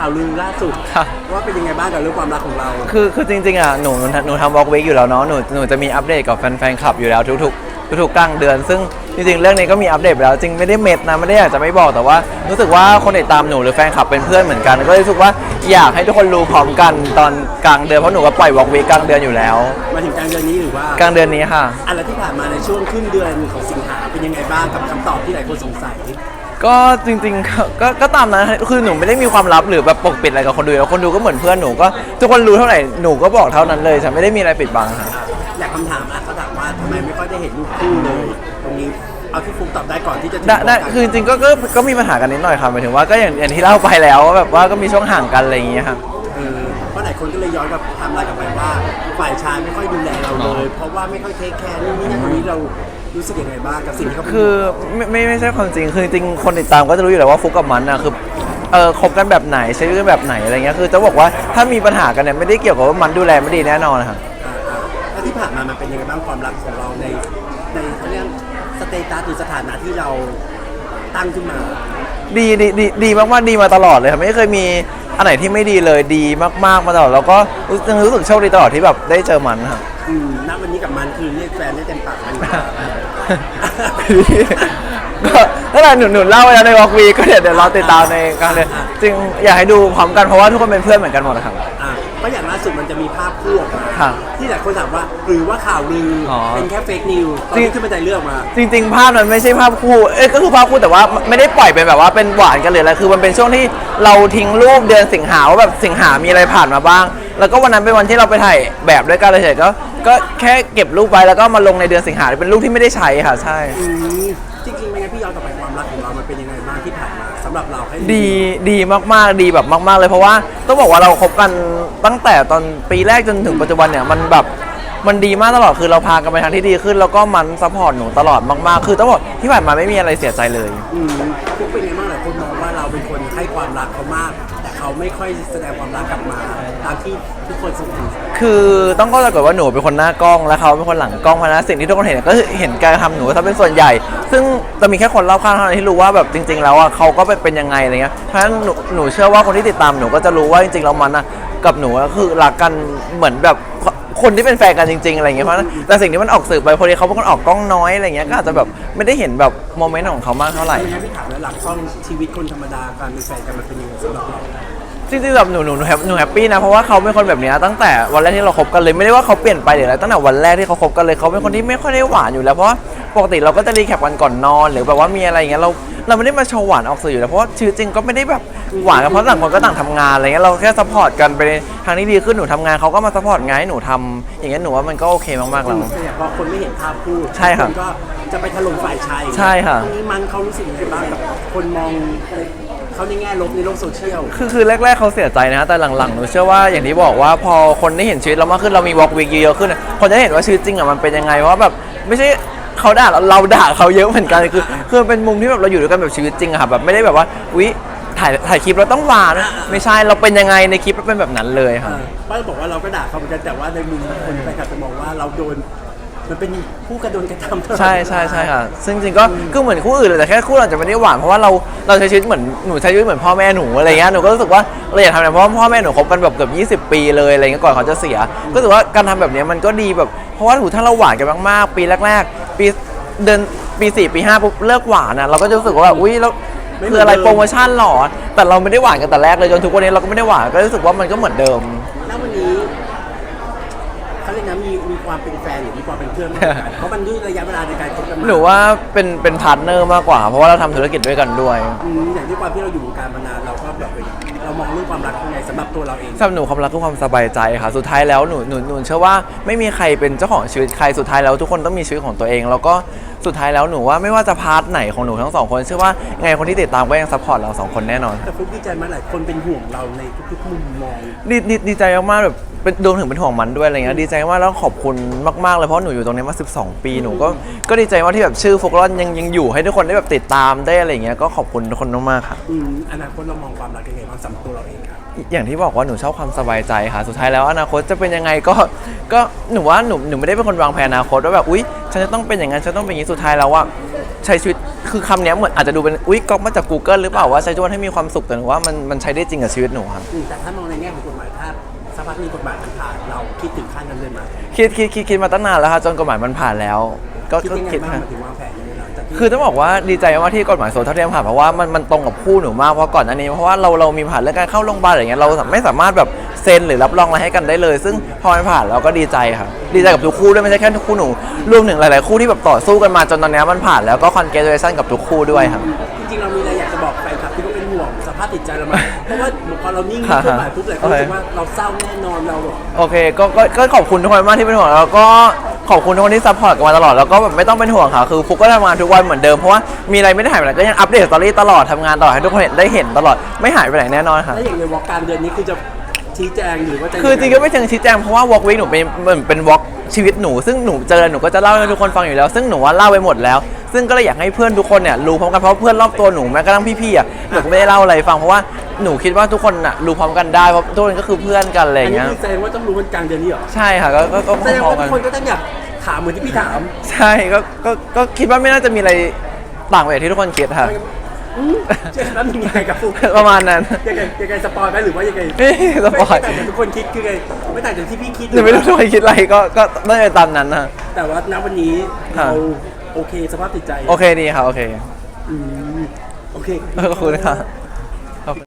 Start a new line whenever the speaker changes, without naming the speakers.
ข่าวลือล่าสุด
ครับ
ว่าเป็นยังไงบ้างกับเรื่องความรักของเรา
คือคือจริงๆอะหนูหนูทำวอล์กวีคอยู่แล้วเนาะหนูหนูจะมีอัปเดตกับแฟนๆคลับอยู่แล้วทุกๆทุกๆกลางเดือน ซึ่งจริงๆเรื่องนี้ก็มีอัปเดตไปแล้วจริงไม่ได้เม็ดนะไม่ได้อยากจะไม่บอกแต่ว่า รู้สึกว่าคนติดตามหนูหรือแฟนคลับเป็นเพื่อนเหมือนกัน ก็เลยรู้สึกว่าอยากให้ทุกคนรู้พร้อมกันตอนกลางเดือนเพราะหนูก็ปล่อยวอล์กวีคกลางเดือนอยู่แล้ว
มาถึงกลางเดือนนี้หรือว่าก
ลางเดือนนี้ค่ะ
อะไรที่ผ่านมาในช่วงครึ่งเดือนของสิงหาเป็นยังไงบ้างกับคำตอบที่หลายคนสงสัย
ก็จริงๆก็ก็ก็ตามนั้นคือหนูไม่ได้มีความลับหรือแบบปกปิดอะไรกับคนดูแล้วคนดูก็เหมือนเพื่อนหนูก็ทุกคนรู้เท่าไหร่หนูก็บอกเท่านั้นเลยฉันไม่ได้มีอะไรปิดบังค่ะ
อะอยากคำถามอะเขาถามว่าทำไมไม่ค่อยได้เห็นรูปคู่เลย ตรงนี้เอาที่ฟุกตอบได้ก่อนที่จะถึง
ได้ได้
ตรงกลาง
คือจริงๆก็ก็ก็มีปัญหากันนิดหน่อยครับหมายถึงว่าก็อย่างอย่างที่เล่าไปแล้วว่าแบบว่าก็มีช่วงห่างกันอะไรอย่างเงี้ยครับ
เออเพราะหลายคนก็เลยย้อนกลับไทำลายกลับไปว่า ฝ่ายชายไม่ค่อยดูแลเราเลย เพราะว่าไม่ค่อยเทคแคร์นู่นนี่นั่นตรงนี้เรา รู้สึกยังไงบ้างกับสิ่งที่เขาพูด
คือไม่ไม่ไม่ใช่ความจริงคือจริงๆคนติดตามก็จะรู้อยู่แล้วว่าฟุกกับมันนะคือเออคบกันแบบไหนใช้ชีวิตกันแบบไหนอะไรเงี้ยคือจะบอกว่าถ้ามีปัญหากันเนี่ยไม่ได้เกี่ยวกับว่ามันดูแลไม่ดีแน่นอนครับ
อ่าอ่าแล้วที่ผ่านมามันเป็นยังไงบ้างความรักของเราในในเขาเรียกสเตตัสหรือสถานะที่เราตั้งขึ้นมา
ดีดีดีดีมากๆดีมาตลอดเลยครับไม่เคยมีอันไหนที่ไม่ดีเลยดีมากๆมาตลอดแล้วก็รู้สึกรู้สึกโชคดีตลอดที่แบบได้เจอมันครับ
อืมณวันนี้กับมันคือเรียกแฟนได้เต็มปากมันอยู่
ก็นั่นแหละหนูหนูเล่าไว้แล้วในวอล์กวีก็เดี๋ยวเดี๋ยวรอติดตามในกลางเดือนจริงอยากให้ดูพร้อมกันเพราะว่าทุกคนเป็นเพื่อนเหมือนกันหมดนะครับ
สุดมันจะมีภาพคู่ออกมา
ครับ
ที่หลายคนถามว่าหรือว่าข่าวลืออ
อ
เป็นแค่เฟกนิวตอน
จริ
ที่
ง
ขึ้นบันไดเลือกมา
จริงๆ ภาพนั้นไม่ใช่ภาพคู่ เอ้ยก็คือภาพคู่แต่ว่าไม่ได้ปล่อยเป็นแบบว่าเป็นหวานกันเลยอะไรคือมันเป็นช่วงที่เราทิ้งรูปเดือนสิงหาว่าแบบสิงหามีอะไรผ่านมาบ้าง แล้วก็วันนั้นเป็นวันที่เราไปถ่ายแบบด้วยกันเลยเฉยๆก็ก็แค่เก็บรูปไว้แล้วก็มาลงในเดือนสิงหาเป็นรูปที่ไม่ได้ใช้ค่ะใช่
อืมจริงๆไม่งั้นพี่ย้อนกลับไปความรักของเรามันเป็นยังไงำหรับเราให้
ดีดีมากๆดีแบบมาก ๆ เลยเพราะว่าต้องบอกว่าเราคบกันตั้งแต่ตอนปีแรกจนถึงปัจจุบันเนี่ยมันแบบ มันดีมากตลอดคือเราพากันไปทางที่ดีขึ้น แล้วก็มันซัพพอร์ตหนูตลอดมากๆ คือต้องบอกที่ผ่านมาไม่มีอะไรเสียใจเลย
อืมพวกเป็นยังไงบ้างหลายคนมองว่าเราเป็นคนให้ความรักเขามาก แต่เขาไม่ค่อยแสดงความรักกลับมา ตามที่ทุกคนสงสัย
คือต้องก็จะกดว่าหนูเป็นคนหน้ากล้องแล้วเขาเป็นคนหลังกล้องเพราะฉะนั้นสิ่งที่ทุกคนเห็นก็คือเห็นการกระทำหนูซะเป็นส่วนใหญ่ ซึ่งจะมีแค่คนรอบข้างเท่านั้นที่รู้ว่าแบบจริง ๆ แล้วอะเขาก็เป็นเป็นยังไงอะไรเงี้ยเพราะฉะนั้นหนูหนูเชื่อว่าคนที่ติดตามหนูก็จะรู้ว่าจริงๆแล้วมันอะกับหนูก็คือรักกันเหมือนแบบ คนที่เป็นแฟนกันจริง ๆ อะไรเงี้ยเพราะฉะนั้นแต่สิ่งที่มันออกสื่อไปพอดีเขาเป็นคนออกกล้องน้อยอะไรเงี้ยก็อาจจะแบบไม่ได้เห็นแบบโมเมนต์ของเขามากเท่าไหร่
ไม่งั้นพี่ถามแล้วหลังซ่องชีวิตคนธรรมดาการเป็นแฟนกันมันเป็นยังไงสำหรับเรา
จริงๆแบบหนูหนูหนูแฮปหนูแฮปปี้นะเพราะว่าเขาเป็นคนแบบเนี้ยตั้งแต่วันแรกที่เราคบกันเลยไม่ได้ว่าเขาเปลี่ยนไปหรืออะไรตั้งแต่วันแรกที่เขาคบกันเลยเขาเป็นคนที่ไม่ค่อยได้หวานอยู่แล้วเพราะว่าปกติเราก็จะรีแคปกันก่อนนอนหรือแบบว่ามีอะไรอย่างเงี้ยเราเราไม่ได้มาโชว์หวานออกสื่ออยู่แล้วเพราะว่าชีวิตจริงก็ไม่ได้แบบหวานกันเพราะต่างคนก็ต่างทำงานอะไรเงี้ยเราแค่ซัพพอร์ตกันไปในทางที่ดีขึ้นหนูทำงานเขาก็มาซัพพอร์ตงานให้หนูทำอย่างเงี้ยหนูว่ามันก็โอเคมากๆแล้ว
แต่พอคนไม่เห็นภาพคู่
ใช่ครับ
นก็จะไปถล่มฝ่ายชาย
ใช่ค่ะ
ตรงนี้มันเขารู้สึกยังไงบ้างกับคนมอง เขาในแง่ลบในโลกโซเชียล
คือคือแรก ๆเขาเสียใจนะแต่หลังๆหนูเชื่อว่าอย่างที่บอกว่าพอคนได้เห็นชีวิตเรามากขึ้นเรามีวอล์กวีคเยอะๆขึ้นอะคนจะได้เห็นว่าชีวิตจริงอะมันเป็นยังไงว่าแบบไม่ใช่เขาด่าเราเราด่าเขาเยอะเหมือนกันคือคือมันเป็นมุมที่แบบเราอยู่ด้วยกันแบบชีวิตจริงอะค่ะแบบไม่ได้แบบว่าวิถ่ายถ่ายคลิปเราต้องหวานไม่ใช่เราเป็นยังไงในคลิปเราเป็นแบบนั้นเลย
เอ
ค่ะ
อป้าบอกว่าเราก็ด่าเขาเหมือนกันแต่ว่าในมุมคนแฟนคลับจะมองว่าเราโดน มันเป็นผู้กระโดนกระทำตลอด
ใช่ใช่ใช่ค่ะซึ่งจริงๆก็ก็เหมือนคู่อื่นเลยแต่แค่คู่เราจะไม่ได้หวานเพราะว่าเราเราใช้ชีวิตเหมือนหนูใช้ชีวิตเหมือนพ่อแม่หนูอะไรเงี้ยหนูก็รู้สึกว่าเราอยากทำแบบเพราะว่าพ่อแม่หนูคบกันแบบเกือบ20 ปีเลยอะไรเงี้ยก่อนเขาจะเสีย ก็รู้สึกว่าการทำแบบเนี้ยมันก็ดีแบบเพราะว่าถูถ้าเราหวานกันมากๆ ปีแรกๆปีเดือนปีสี่ปีห้าปุ๊บเลิกหวานอะเราก็จะรู้สึกว่าแบบอุ้ยแล้วคืออะไรโปรโมชั่นหรอแต่เราไม่ได้หวานกันแต่แรกเลยจนทุกวันนี้เราก็ไม่ได้หวานก็รู้สึกว่ามันก็เหมือนเดิม
แล้ววันนี้ เขาเรียกนะมีมีความเป็นแฟนหรือมีความเป็นเพื่อนมากกว่ากันเพราะมันด้วยระยะเวลาในการคบกันมา
หนูว่าเป็นเป็นพาร์ทเนอร์มากกว่า เพราะว่าเราทำธุรกิจด้วยกันด้วย
อืมอย่างที่ความที่เราอยู่วงการมานานเราก็แบบเอ้ยเรามองเรื่องความรักยังไงสำหรับตัวเราเอง
สำหรับหนูความรักคือความสบายใจค่ะ สุดท้ายแล้วหนูหนูหนูเชื่อว่าไม่มีใครเป็นเจ้าของชีวิตใครสุดท้ายแล้วทุกคนต้องมีชีวิตของตัวเอง แล้วก็สุดท้ายแล้วหนูว่าไม่ว่าจะพาร์ทไหนของหนูทั้งสองคนเชื่อว่ายังไงคนที่ติดตามก็ยังซัพพอร์ตเราสองคนแน่นอน
แต่ฟุกดีใจไหมหลายคนเป็นห่วงเราในทุกๆมุมมอง
ดีดีดีใจมากๆแบบเป็นรวมถึงเป็นห่วงมันด้วยอะไรเงี้ยดีใจมากแล้วขอบคุณมากๆเลยเพราะหนูอยู่ตรงนี้มา 12 ปีหนูก็ก็ดีใจมากที่แบบชื่อโฟกรอนยังยังอยู่ให้ทุกคนได้แบบติดตามได้อะไรเงี้ยก็ขอบคุณทุกคนมากๆค่ะ
อืมอนาคตเรามองความรักยังไงบ้างสำหรับตัวเราเองครับ
อย่างที่บอกว่าหนูชอบความสบายใจค่ะ สุดท้ายแล้วอนาคตจะเป็นยังไงก็ ก็หนูว่าหนูหนูไม่ได้เป็นคนวางแผนอนาคตว่าแบบอุ๊ยฉันจะต้องเป็นอย่างนั้นฉันต้องเป็นอย่างนี้สุดท้ายแล้วว่าใช้ชีวิตคือคำเนี้ยเหมือนอาจจะดูเป็นอุ๊ยก๊อปมาจาก Google หรือเปล่าว่าใช้ทุกวันให้มีความสุขแต่หนูว่ามันมันใช้ได้จริงกับชีวิตหนูครับ
อืมแต่ถ้ามองในแง่ของกฎหมายถ้าสักพักหนึงกฎหมายมันผ่านเราคิดถึงขั้นนั้นเลยไหม
คิดคิดคิดคิดมาตั้งนานแล้วค่ะจนกฎหมายมันผ่านแล้ว ก็
คิด
ก็
ยังไง
คิด
บ้าง
ฮะ
หมายถึงวางแผน
คือต้องบอกว่าดีใจมากที่กฎหมายโสมเท่าเทียมผ่านเพราะว่ามันมันตรงกับคู่หนูมากเพราะก่อนอันนี้เพราะว่าเราเรามีผ่านเรื่องการเข้าโรงพยาบาลอะไรเงี้ยเราไม่สามารถแบบเซ็นหรือรับรองอะไรให้กันได้เลย ซึ่งพอมันผ่านเราก็ดีใจครับดีใจกับทุกคู่ด้วยไม่ใช่แค่คู่หนูรวมถึงหลายๆคู่ที่แบบต่อสู้กันมาจนตอนเนี้ยมันผ่านแล้วก็คอนเกรสชั่นกับทุกคู่ด้วยครับ
จริงๆเรามีอะไรอยากจะบอกแฟนคลับที่เขาเป็นห่วงสภาพจิตใจเราไหมเพราะว่าพอเรานิ่ง
ฮะ
กฎหมายปุ๊บเลยเขารู้สึก
โอเค
ว่าเราเศร้าแน่นอนเราแบบ
โอเคก็ก็ก็ขอบคุณทุกคนมากที่เป็นห่วงแล้วก็ ขอบคุณทุกคนที่ซัพพอร์ตกันมาตลอดแล้วก็แบบไม่ต้องเป็นห่วงค่ะคือฟุกก็ทำงานทุกวันเหมือนเดิมเพราะว่ามีอะไรไม่ได้หายไปไหนก็ยังอัปเดตสตอรี่ตลอดทำงานตลอดให้ทุกคนเห็นได้เห็นตลอดไม่หายไปไหนแน่นอนค่ะ
แล้วอย่างในวอล์กการเดือนนี้คือจะ ชี้แจงหรือว่าจะ
คือจริงก็ไม่เชิงชี้แจงเพราะว่าวอล์กวีหนูเป็นเหมือนเป็นวอล์กชีวิตหนูซึ่งหนูเจอหนูก็จะเล่าให้ทุกคนฟังอยู่แล้ว ซึ่งหนูว่าเล่าไปหมดแล้ว ซึ่งก็เลยอยากให้เพื่อนทุกคนเนี่ยรู้พร้อมกันเพราะเพื่อนรอบตัวหนูแม้กระทั่งพี่ๆอะหนูก็ไม่ได้เล่าอะไรให้ฟังเพราะว่าหนูคิดว่าทุกคนอะรู้พร้อมกันได้เพราะทุกคนก็คือเพื่อนกันอะไรอ
อัน
ย่าง
นี้
เงี้ย
คือแสดงว่าต้องรู้กันกลางเดือนนี้เหรอ
ใช่ค่ะก็ก็ก็
แสดง
พร้อ
ว่าม
ๆ
ทุ
กัน
กคนก็ต้องอยากถามเหมือนที่พี่ถาม
ใช่ก็ก็ก็คิดว่าไม่น่าจะมีอะไรต่างไปจากที่ทุกคนคิดค่ะ
อืม เจ๊แล้วยังไงกับฟุก
ประมาณนั้น
ยังไงยังไงสปอยไหมหรือว่ายังไง
ไม่สปอย
ไม่ต่างจากทุกคนคิดคือไงไม่ต่างจากที่พี่คิด
หรือไม่รู้ทุกคนคิดอะไรก็ก็น่าจะตามนั้นนะ
แต่ว่าณวันนี้
ค่ะ
เราโอเคสภาพจิตใจ
โอเคดีค่ะโอเค
อืมโอเค
ขอบคุณค่ะ